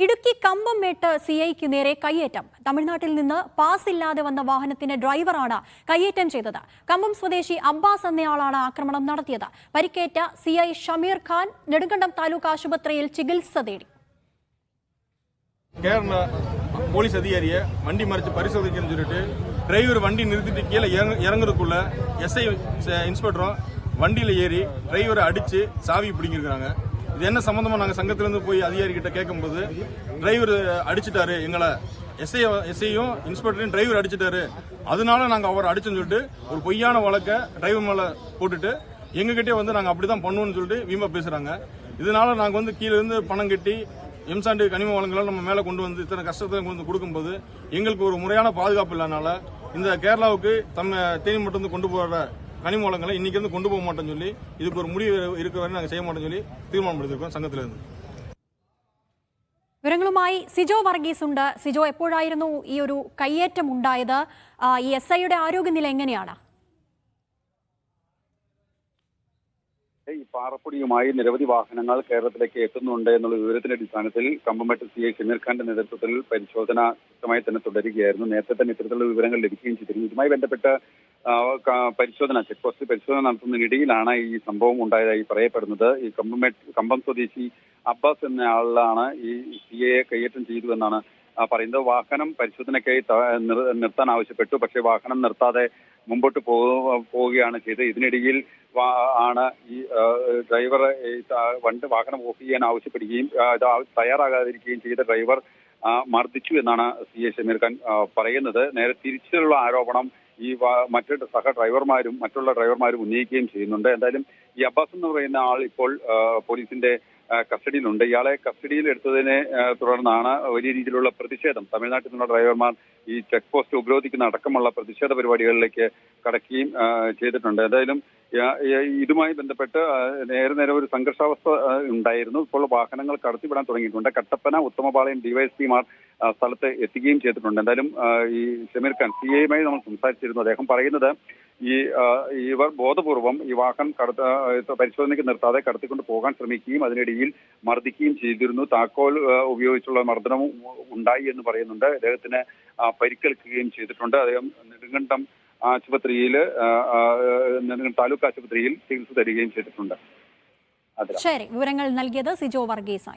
Idukki Kambammettu C ഐക്ക് നേരെ കയ്യേറ്റം തമിഴ്നാട്ടിൽ നിന്ന് പാസ് ഇല്ലാതെ വന്ന വാഹനത്തിന്റെ ഡ്രൈവറാണ് കയ്യേറ്റം ചെയ്തത് കമ്പം സ്വദേശി അബ്ബാസ് എന്നയാളാണ് ആക്രമണം നടത്തിയത് പരിക്കേറ്റ സി ഐ ഷമീർ ഖാൻ നെടുങ്കണ്ടം താലൂക്ക് ആശുപത്രിയിൽ ചികിത്സ തേടി கேரள போலீஸ் அதிகாரியை வண்டி மறிச்சு பரிசோதிக்கணும்னு சொல்லிட்டு டிரைவர் வண்டி நிறுத்திட்டு கீழே இறங்கு இறங்குறதுக்குள்ள எஸ்ஐ இன்ஸ்பெக்டரும் வண்டியில ஏறி டிரைவரை அடிச்சு சாவி பிடிங்கிருக்காங்க இது என்ன சம்பந்தமா நாங்கள் சங்கத்திலேருந்து போய் அதிகாரிக்கிட்ட கேட்கும்போது டிரைவர் அடிச்சிட்டாரு எங்களை எஸ்ஐ எஸ்ஐயும் இன்ஸ்பெக்டரையும் டிரைவர் அடிச்சிட்டாரு. அதனால நாங்கள் அவரை அடிச்சுன்னு சொல்லிட்டு ஒரு பொய்யான வழக்கை டிரைவர் மேலே போட்டுட்டு எங்ககிட்டே வந்து நாங்கள் அப்படி தான் பண்ணுவோம்னு சொல்லிட்டு வீமா பேசுகிறாங்க இதனால நாங்கள் வந்து கீழே இருந்து பணம் கட்டி எம்சாண்டு கனிம வளங்களை நம்ம மேலே கொண்டு வந்து இத்தனை கஷ்டத்தை கொண்டு வந்து கொடுக்கும்போது எங்களுக்கு ஒரு முறையான பாதுகாப்பு இல்லாதனால இந்த கேரளாவுக்கு தம்ம தேனி மட்டும் வந்து கொண்டு போகிற கனிம வளங்களை இன்னைக்கு இருந்து கொண்டு போக மாட்டோம்னு சொல்லி இதுக்கு ஒரு முடிவு இருக்க வரை நாங்கள் செய்ய மாட்டோம்னு சொல்லி தீர்மானம் எடுத்திருக்கோம் சங்கத்துல இருந்து വിവരങ്ങളുമായി സിജോ വർഗീസ് ഉണ്ട് സിജോ എപ്പോഴായിരുന്നു ഈ ഒരു കയ്യേറ്റം ഉണ്ടായത് ആ, ഈ എസ് ഐയുടെ ആരോഗ്യനില എങ്ങനെയാണ് ഈ പാറപ്പൊടിയുമായി നിരവധി വാഹനങ്ങൾ കേരളത്തിലേക്ക് എത്തുന്നുണ്ട് എന്നുള്ള വിവരത്തിന്റെ അടിസ്ഥാനത്തിൽ കമ്പമെട്ട് സി ഐ ഷമീർ ഖാന്റെ നേതൃത്വത്തിൽ പരിശോധന ശക്തമായി തന്നെ തുടരുകയായിരുന്നു നേരത്തെ തന്നെ ഇത്തരത്തിലുള്ള വിവരങ്ങൾ ലഭിക്കുകയും ചെയ്തിരുന്നു ഇതുമായി ബന്ധപ്പെട്ട് ആ, ക- പരിശോധന ചെക്ക് പോസ്റ്റ് പരിശോധന നടത്തുന്നതിനിടയിലാണ് ഈ സംഭവം ഉണ്ടായതായി പറയപ്പെടുന്നത്. ഈ കമ്പമേട്ട് കമ്പം സ്വദേശി അബ്ബാസ് എന്ന ആളിലാണ് ഈ സി എയെ ചെയ്തു എന്നാണ് പറയുന്നത്. വാഹനം പരിശോധനയ്ക്കായി നിർത്താൻ ആവശ്യപ്പെട്ടു. പക്ഷേ വാഹനം നിർത്താതെ മുമ്പോട്ട് പോവുകയാണ് ചെയ്തത്. ഇതിനിടയിൽ ആണ് ഈ ഡ്രൈവർ വണ്ടി വാഹനം ഓഫ് ചെയ്യാൻ ആവശ്യപ്പെടുകയും തയ്യാറാകാതിരിക്കുകയും ചെയ്ത ഡ്രൈവർ മർദ്ദിച്ചു എന്നാണ് സി എ ഷമീർ ഖാൻ പറയുന്നത്. നേരെ തിരിച്ചുള്ള ആരോപണം ഈ മറ്റു സഹ ഡ്രൈവർമാരും മറ്റുള്ള ഡ്രൈവർമാരും ഉന്നയിക്കുകയും ചെയ്യുന്നുണ്ട്. എന്തായാലും ഈ അബ്ബാസ് എന്ന് പറയുന്ന ആൾ ഇപ്പോൾ പോലീസിന്റെ കസ്റ്റഡിയിലുണ്ട്. ഇയാളെ കസ്റ്റഡിയിൽ എടുത്തതിനെ തുടർന്നാണ് വലിയ രീതിയിലുള്ള പ്രതിഷേധം. തമിഴ്നാട്ടിൽ നിന്നുള്ള ഡ്രൈവർമാർ ഈ ചെക്ക് പോസ്റ്റ് ഉപരോധിക്കുന്ന അടക്കമുള്ള പ്രതിഷേധ പരിപാടികളിലേക്ക് കടക്കുകയും ചെയ്തിട്ടുണ്ട്. എന്തായാലും ഇതുമായി ബന്ധപ്പെട്ട് നേരെ നേരെ ഒരു സംഘർഷാവസ്ഥ ഉണ്ടായിരുന്നു. ഇപ്പോൾ വാഹനങ്ങൾ കടത്തിവിടാൻ തുടങ്ങിയിട്ടുണ്ട്. കട്ടപ്പന ഉത്തമപാളയം ഡിവൈഎസ്പിമാർ സ്ഥലത്ത് എത്തുകയും ചെയ്തിട്ടുണ്ട്. എന്തായാലും ഈ ഷമീർ ഖാൻ സി ഐയുമായി നമ്മൾ സംസാരിച്ചിരുന്നു. അദ്ദേഹം പറയുന്നത് ഈ ഇവർ ബോധപൂർവം ഈ വാഹനം കടത്ത പരിശോധനയ്ക്ക് നിർത്താതെ കടത്തിക്കൊണ്ട് പോകാൻ ശ്രമിക്കുകയും അതിനിടയിൽ മർദ്ദിക്കുകയും ചെയ്തിരുന്നു. താക്കോൽ ഉപയോഗിച്ചുള്ള മർദ്ദനവും ഉണ്ടായി എന്ന് പറയുന്നുണ്ട്. അദ്ദേഹത്തിന് പരിക്കേൽക്കുകയും ചെയ്തിട്ടുണ്ട്. അദ്ദേഹം നെടുങ്കണ്ടം ആശുപത്രിയിൽ നെടുങ്കണ്ടം താലൂക്ക് ആശുപത്രിയിൽ ചികിത്സ തരികയും ചെയ്തിട്ടുണ്ട്. ശരി. വിവരങ്ങൾ നൽകിയത് സിജോ വർഗീസ്